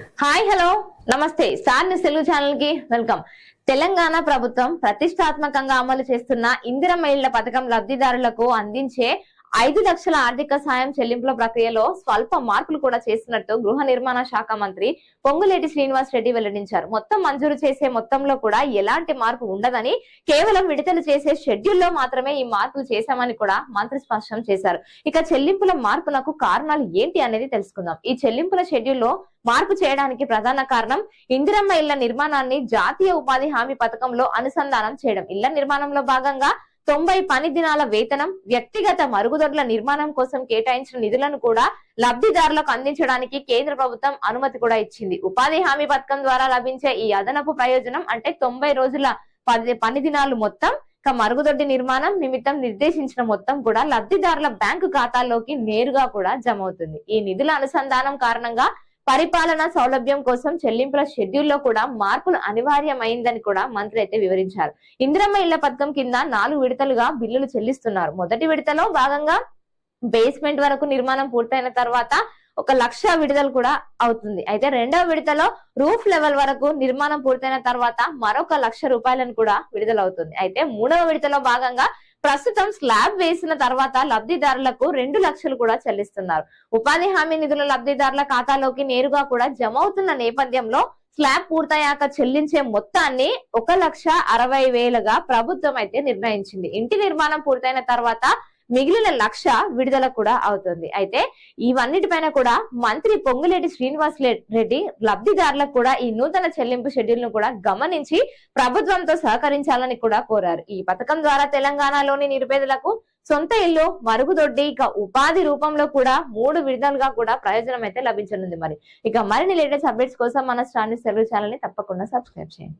Hi hello. నమస్తే. Sir news Telugu ఛానల్కి welcome. Telangana ప్రభుత్వం ప్రతిష్టాత్మకంగా అమలు చేస్తున్న ఇందిరమ్మ ఇళ్ళ పథకం లబ్ధిదారులకు అందించే ఐదు లక్షల ఆర్థిక సాయం చెల్లింపుల ప్రక్రియలో స్వల్ప మార్పులు కూడా చేస్తున్నట్టు గృహ నిర్మాణ శాఖ మంత్రి పొంగులేటి శ్రీనివాస్ రెడ్డి వెల్లడించారు. మొత్తం మంజూరు చేసే మొత్తంలో కూడా ఎలాంటి మార్పు ఉండదని కేవలం విడుదల చేసే షెడ్యూల్లో మాత్రమే ఈ మార్పులు చేశామని కూడా మంత్రి స్పష్టం చేశారు. ఇక చెల్లింపుల మార్పునకు కారణాలు ఏంటి అనేది తెలుసుకుందాం. ఈ చెల్లింపుల షెడ్యూల్లో మార్పు చేయడానికి ప్రధాన కారణం ఇందిరమ్మ ఇళ్ళ నిర్మాణాన్ని జాతీయ ఉపాధి హామీ పథకంలో అనుసంధానం చేయడం. ఇళ్ళ నిర్మాణంలో భాగంగా తొంభై పని దినాల వేతనం వ్యక్తిగత మరుగుదొడ్ల నిర్మాణం కోసం కేటాయించిన నిధులను కూడా లబ్ధిదారులకు అందించడానికి కేంద్ర ప్రభుత్వం అనుమతి కూడా ఇచ్చింది. ఉపాధి హామీ పథకం ద్వారా లభించే ఈ అదనపు ప్రయోజనం అంటే తొంభై రోజుల పది పని దినాలు మొత్తం ఇక మరుగుదొడ్డి నిర్మాణం నిమిత్తం నిర్దేశించిన మొత్తం కూడా లబ్ధిదారుల బ్యాంకు ఖాతాల్లోకి నేరుగా కూడా జమ అవుతుంది. ఈ నిధుల అనుసంధానం కారణంగా పరిపాలన సౌలభ్యం కోసం చెల్లింపుల షెడ్యూల్లో కూడా మార్పులు అనివార్యమైందని కూడా మంత్రి అయితే వివరించారు. ఇందిరమ్మ ఇళ్ళ పథకం కింద నాలుగు విడతలుగా బిల్లులు చెల్లిస్తున్నారు. మొదటి విడతలో భాగంగా బేస్మెంట్ వరకు నిర్మాణం పూర్తయిన తర్వాత ఒక లక్ష విడుదల కూడా అవుతుంది. అయితే రెండవ విడతలో రూఫ్ లెవెల్ వరకు నిర్మాణం పూర్తయిన తర్వాత మరొక లక్ష రూపాయలను కూడా విడుదల అవుతుంది అయితే మూడవ విడతలో భాగంగా ప్రస్తుతం స్లాబ్ వేసిన తర్వాత లబ్ధిదారులకు రెండు లక్షలు కూడా చెల్లిస్తున్నారు. ఉపాధి హామీ నిధుల లబ్ధిదారుల ఖాతాలోకి నేరుగా కూడా జమ అవుతున్న నేపథ్యంలో స్లాబ్ పూర్తయ్యాక చెల్లించే మొత్తాన్ని ఒక లక్ష అరవై వేలుగా ప్రభుత్వం అయితే నిర్ణయించింది. ఇంటి నిర్మాణం పూర్తయిన తర్వాత మిగిలిన లక్ష విడుదల కూడా అవుతుంది. అయితే ఇవన్నిటిపైన కూడా మంత్రి పొంగులేటి శ్రీనివాస్ రెడ్డి లబ్ధిదారులకు కూడా ఈ నూతన చెల్లింపు షెడ్యూల్ను కూడా గమనించి ప్రభుత్వంతో సహకరించాలని కూడా కోరారు. ఈ పథకం ద్వారా తెలంగాణలోని నిరుపేదలకు సొంత ఇల్లు మరుగుదొడ్డి ఇక ఉపాధి రూపంలో కూడా మూడు విడుదలుగా కూడా ప్రయోజనం అయితే లభించనుంది మరి. ఇక మరిన్ని లేటెస్ట్ అప్డేట్స్ కోసం మన స్టాండ్ సెలవు ఛానల్ని తప్పకుండా సబ్స్క్రైబ్ చేయండి.